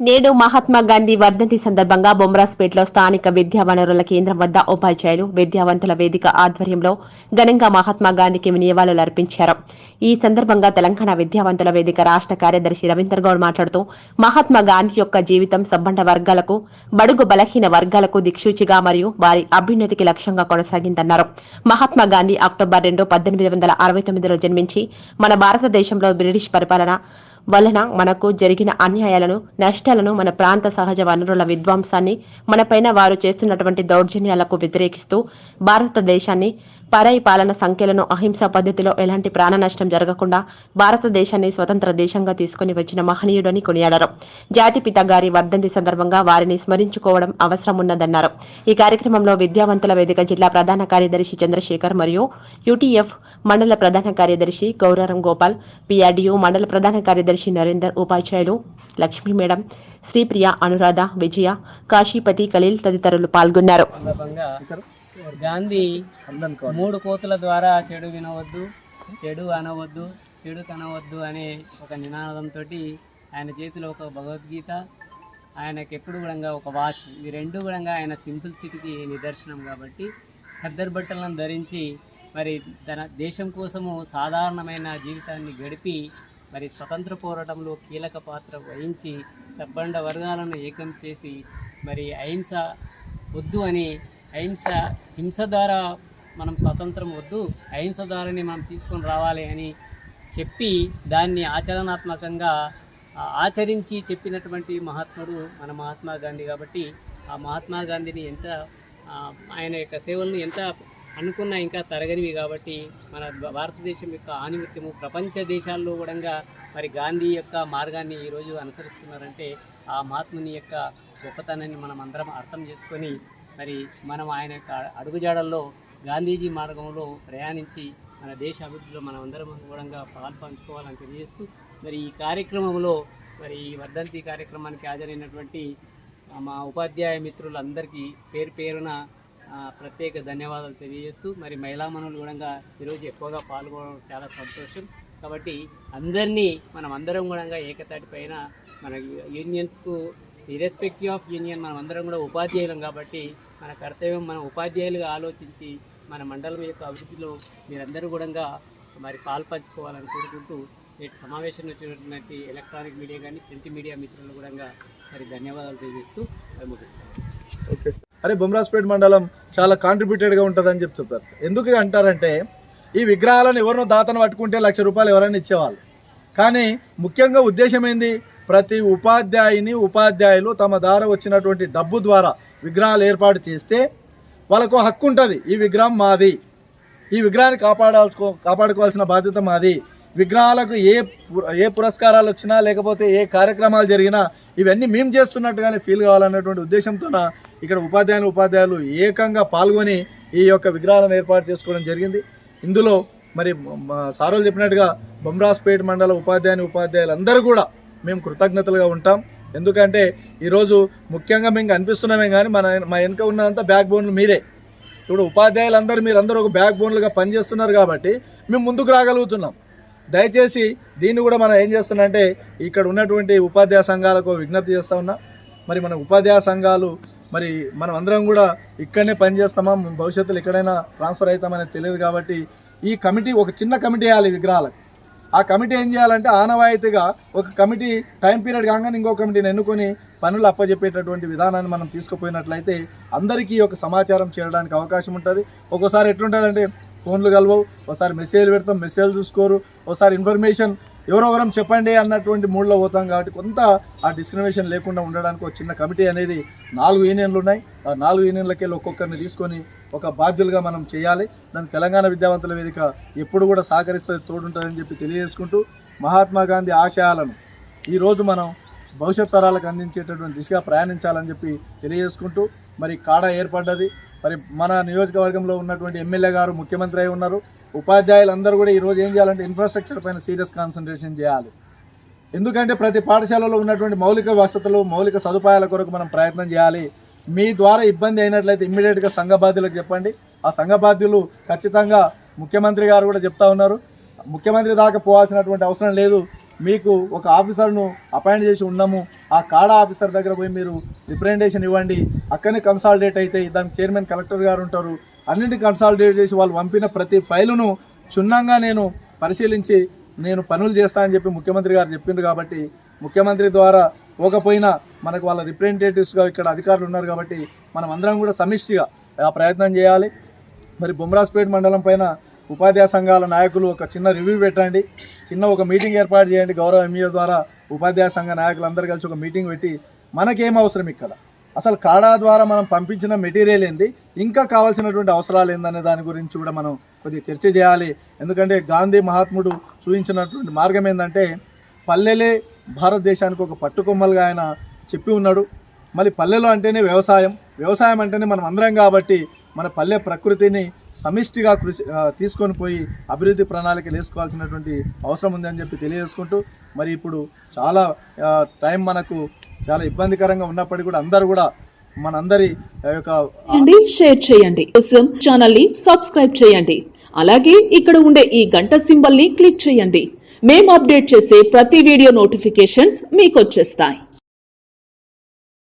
నేడు మహాత్మా గాంధీ వర్ధంతి సందర్భంగా బొమ్రాస్పేటలో స్థానిక విద్యా వనరుల కేంద్రం వద్ద ఉపాధ్యాయులు విద్యావంతుల వేదిక ఆధ్వర్యంలో ఘనంగా మహాత్మా గాంధీకి నివాళులు అర్పించారు. ఈ సందర్భంగా తెలంగాణ విద్యావంతుల వేదిక రాష్ట్ర కార్యదర్శి రవీందర్ గౌడ్ మాట్లాడుతూ మహాత్మా గాంధీ యొక్క జీవితం సబ్బండ వర్గాలకు బడుగు బలహీన వర్గాలకు దిక్సూచిగా మరియు వారి అభ్యున్నతికి లక్ష్యంగా కొనసాగిందన్నారు. మహాత్మా గాంధీ అక్టోబర్ రెండు పద్దెనిమిది వందల అరవై తొమ్మిదిలో జన్మించి మన భారతదేశంలో బ్రిటిష్ పరిపాలన వలన మనకు జరిగిన అన్యాయాలను నష్టాలను మన ప్రాంత సహజ వనరుల విధ్వంసాన్ని మనపైన వారు చేస్తున్నటువంటి దౌర్జన్యాలకు వ్యతిరేకిస్తూ భారతదేశాన్ని పరై పాలన సంఖ్యలను అహింసా పద్ధతిలో ఎలాంటి ప్రాణ నష్టం జరగకుండా భారతదేశాన్ని స్వతంత్ర దేశంగా తీసుకుని వచ్చిన మహనీయుడని కొనియాడారు. జాతిపిత గారి వర్ధంతి సందర్భంగా వారిని స్మరించుకోవడం అవసరం ఉన్నదన్నారు ఈ కార్యక్రమంలో విద్యావంతుల వేదిక జిల్లా ప్రధాన కార్యదర్శి చంద్రశేఖర్ మరియు యూటీఎఫ్ మండల ప్రధాన కార్యదర్శి గౌరారం గోపాల్ పిఆర్డియు మండల ప్రధాన కార్యదర్శి నరేందర్ ఉపాధ్యాయులు లక్ష్మీ మేడం శ్రీప్రియ అనురాధ విజయ కాశీపతి ఖలీల్ తదితరులు పాల్గొన్నారు. గాంధీ మూడు కోతుల ద్వారా చెడు వినవద్దు చెడు అనవద్దు చెడు కనవద్దు అనే ఒక నినాదంతో ఆయన చేతిలో ఒక భగవద్గీత ఆయనకి ఎప్పుడు కూడా ఒక వాచ్ ఇవి రెండు కూడా ఆయన సింపుల్ సిటీకి నిదర్శనం కాబట్టి ఖద్దరు బట్టలను ధరించి మరి తన దేశం కోసము సాధారణమైన జీవితాన్ని గడిపి మరి స్వతంత్ర పోరాటంలో కీలక పాత్ర వహించి సబ్బండ వర్గాలను ఏకం చేసి మరి అహింస వద్దు అని అహింస హింస ద్వారా మనం స్వతంత్రం వద్దు అహింస ద్వారానే మనం తీసుకొని రావాలి అని చెప్పి దాన్ని ఆచరణాత్మకంగా ఆచరించి చెప్పినటువంటి మహాత్ముడు మన మహాత్మా గాంధీ కాబట్టి ఆ మహాత్మా గాంధీని ఎంత ఆయన యొక్క సేవలను ఎంత అనుకున్నా ఇంకా తరగనివి కాబట్టి మన భారతదేశం యొక్క ఆనిమిత్యము ప్రపంచ దేశాల్లో కూడా మరి గాంధీ యొక్క మార్గాన్ని ఈరోజు అనుసరిస్తున్నారంటే ఆ మహాత్ముని యొక్క గొప్పతనాన్ని మనం అందరం అర్థం చేసుకొని మరి మనం ఆయన యొక్క అడుగుజాడల్లో గాంధీజీ మార్గంలో ప్రయాణించి మన దేశ అభివృద్ధిలో మనం అందరం కూడా పాలు పంచుకోవాలని తెలియజేస్తూ మరి ఈ కార్యక్రమంలో మరి ఈ వర్ధంతి కార్యక్రమానికి హాజరైనటువంటి మా ఉపాధ్యాయ మిత్రులందరికీ పేరు పేరున ప్రత్యేక ధన్యవాదాలు తెలియజేస్తూ మరి మహిళా మనులు కూడా ఈరోజు ఎక్కువగా పాల్గొనడం చాలా సంతోషం. కాబట్టి అందరినీ మనం అందరం కూడా ఏకతాటి పైన మన యూనియన్స్కు ఇర్రెస్పెక్టివ్ ఆఫ్ యూనియన్ మనం అందరం కూడా ఉపాధ్యాయులం కాబట్టి మన కర్తవ్యం మన ఉపాధ్యాయులుగా ఆలోచించి మన మండలం యొక్క అభివృద్ధిలో మీరందరూ కూడా మరి పాల్పంచుకోవాలని కోరుకుంటూ నేటి సమావేశం వచ్చినటువంటి ఎలక్ట్రానిక్ మీడియా కానీ ప్రింట్ మీడియా మిత్రులు కూడా మరి ధన్యవాదాలు తెలియజేస్తూ మరి ముగిస్తాను. ఓకే అరే బొమ్రాజ్పేట్ మండలం చాలా కాంట్రిబ్యూటెడ్గా ఉంటుందని చెప్పి చెప్తారు. ఎందుకు అంటారంటే ఈ విగ్రహాలను ఎవరినో దాతను పట్టుకుంటే లక్ష రూపాయలు ఎవరైనా ఇచ్చేవాళ్ళు. కానీ ముఖ్యంగా ఉద్దేశం ఏంది? ప్రతి ఉపాధ్యాయుని ఉపాధ్యాయులు తమ ద్వారా వచ్చినటువంటి డబ్బు ద్వారా విగ్రహాలు ఏర్పాటు చేస్తే వాళ్ళకు హక్కు ఉంటుంది. ఈ విగ్రహం మాది. ఈ విగ్రహాన్ని కాపాడాల్సుకో కాపాడుకోవాల్సిన బాధ్యత మాది. విగ్రహాలకు ఏ పు- ఏ పురస్కారాలు వచ్చినా లేకపోతే ఏ కార్యక్రమాలు జరిగినా ఇవన్నీ మేము చేస్తున్నట్టుగానే ఫీల్ కావాలన్నటువంటి ఉద్దేశంతోన ఇక్కడ ఉపాధ్యాయులు ఉపాధ్యాయులు ఏకంగా పాల్గొని ఈ యొక్క విగ్రహాలను ఏర్పాటు చేసుకోవడం జరిగింది. ఇందులో మరి సారోలు చెప్పినట్టుగా బొమ్రాస్పేట్ మండల ఉపాధ్యాయుని ఉపాధ్యాయులు అందరూ కూడా మేము కృతజ్ఞతలుగా ఉంటాం. ఎందుకంటే ఈరోజు ముఖ్యంగా మేము కనిపిస్తున్నామే కానీ మన మా వెనుక ఉన్నదంతా బ్యాక్ బోన్లు మీరే. ఇప్పుడు ఉపాధ్యాయులందరూ మీరందరూ ఒక బ్యాక్ బోన్లుగా పనిచేస్తున్నారు కాబట్టి మేము ముందుకు రాగలుగుతున్నాం. దయచేసి దీన్ని కూడా మనం ఏం చేస్తున్నామంటే ఇక్కడ ఉన్నటువంటి ఉపాధ్యాయ సంఘాలకు విజ్ఞప్తి చేస్తూ ఉన్నా. మరి మన ఉపాధ్యాయ సంఘాలు మరి మనం అందరం కూడా ఇక్కడనే పనిచేస్తామా భవిష్యత్తులో ఎక్కడైనా ట్రాన్స్ఫర్ అవుతామనేది తెలియదు కాబట్టి ఈ కమిటీ ఒక చిన్న కమిటీ వేయాలి విగ్రహాలకు. ఆ కమిటీ ఏం చేయాలంటే ఆనవాయితీగా ఒక కమిటీ టైం పీరియడ్ కాగానే ఇంకో కమిటీని ఎన్నుకొని పనులు అప్పజెప్పేటటువంటి విధానాన్ని మనం తీసుకుపోయినట్లయితే అందరికీ ఒక సమాచారం చేరడానికి అవకాశం ఉంటుంది. ఒక్కోసారి ఎట్లుంటుందంటే ఫోన్లు కలవవు ఒకసారి మెసేజ్లు పెడతాం మెసేజ్ చూసుకోరు ఒకసారి ఇన్ఫర్మేషన్ ఎవరెవరం చెప్పండి అన్నటువంటి మూడ్లో పోతాం కాబట్టి కొంత ఆ డిస్క్రిమినేషన్ లేకుండా ఉండడానికి ఒక చిన్న కమిటీ అనేది నాలుగు యూనియన్లు ఉన్నాయి. ఆ నాలుగు యూనియన్లకి ఒక్కొక్కరిని తీసుకొని ఒక బాధ్యులుగా మనం చేయాలి. దాని తెలంగాణ విద్యావంతుల వేదిక ఎప్పుడు కూడా సహకరిస్తుంది తోడుంటుందని చెప్పి తెలియజేసుకుంటూ మహాత్మా గాంధీ ఆశయాలను ఈరోజు మనం భవిష్యత్ తరాలకు అందించేటటువంటి దిశగా ప్రయాణించాలని చెప్పి తెలియజేసుకుంటూ మరి కాడ ఏర్పడ్డది. మరి మన నియోజకవర్గంలో ఉన్నటువంటి ఎమ్మెల్యే గారు ముఖ్యమంత్రి అయి ఉన్నారు. ఉపాధ్యాయులు అందరూ కూడా ఈరోజు ఏం చేయాలంటే ఇన్ఫ్రాస్ట్రక్చర్ పైన సీరియస్ కాన్సన్ట్రేషన్ చేయాలి. ఎందుకంటే ప్రతి పాఠశాలలో ఉన్నటువంటి మౌలిక వసతులు మౌలిక సదుపాయాల కొరకు మనం ప్రయత్నం చేయాలి. మీ ద్వారా ఇబ్బంది అయినట్లయితే ఇమ్మీడియట్గా సంఘ బాధ్యులకు చెప్పండి. ఆ సంఘ బాధ్యులు ఖచ్చితంగా ముఖ్యమంత్రి గారు కూడా చెప్తా ఉన్నారు. ముఖ్యమంత్రి దాకా పోవాల్సినటువంటి అవసరం లేదు. మీకు ఒక ఆఫీసర్ను అపాయింట్ చేసి ఉన్నాము ఆ కాడా ఆఫీసర్ దగ్గర పోయి మీరు రిప్రజెంటేషన్ ఇవ్వండి. అక్కడనే కన్సాలిడేట్ అయితే దానికి చైర్మన్ కలెక్టర్ గారు ఉంటారు. అన్నింటి కన్సాలిడేట్ చేసి వాళ్ళు పంపిన ప్రతి ఫైలును క్షుణ్ణంగా నేను పరిశీలించి నేను పనులు చేస్తా అని చెప్పి ముఖ్యమంత్రి గారు చెప్పిండ్రు కాబట్టి ముఖ్యమంత్రి ద్వారా పోకపోయినా మనకు వాళ్ళ రిప్రజెంటేటివ్స్గా ఇక్కడ అధికారులు ఉన్నారు కాబట్టి మనం అందరం కూడా సమిష్టిగా ఆ ప్రయత్నం చేయాలి. మరి బొమ్రాస్పేట్ మండలం పైన ఉపాధ్యాయ సంఘాల నాయకులు ఒక చిన్న రివ్యూ పెట్టండి. చిన్న ఒక మీటింగ్ ఏర్పాటు చేయండి. గౌరవ ఎంఈఓ ద్వారా ఉపాధ్యాయ సంఘ నాయకులందరూ కలిసి ఒక మీటింగ్ పెట్టి మనకేం అవసరం ఇక్కడ? అసలు కాడా ద్వారా మనం పంపించిన మెటీరియల్ ఏంది? ఇంకా కావాల్సినటువంటి అవసరాలు ఏందనే దాని గురించి కూడా మనం కొద్దిగా చర్చ చేయాలి. ఎందుకంటే గాంధీ మహాత్ముడు చూపించినటువంటి మార్గం ఏంటంటే పల్లెలే భారతదేశానికి ఒక పట్టుకొమ్మలుగా ఆయన చెప్పి ఉన్నాడు. మళ్ళీ పల్లెలో అంటేనే వ్యవసాయం. వ్యవసాయం అంటేనే మనం అందరం కాబట్టి మన పల్లె ప్రకృతిని సమిష్టిగా కృషి తీసుకొని పోయి అభివృద్ధి ప్రణాళికలు వేసుకోవాల్సినటువంటి అవసరం ఉందని చెప్పి తెలియజేసుకుంటూ మరి ఇప్పుడు చాలా టైం మనకు చాలా ఇబ్బందికరంగా ఉన్నప్పటికీ కూడా అందరూ కూడా మనందరి యొక్క షేర్ చేయండి. కోసం ఛానల్ని సబ్స్క్రైబ్ చేయండి. అలాగే ఇక్కడ ఉండే ఈ గంట సింబల్ని క్లిక్ చేయండి. మేము అప్డేట్ చేసే ప్రతి వీడియో నోటిఫికేషన్స్ మీకు వచ్చేస్తాయి.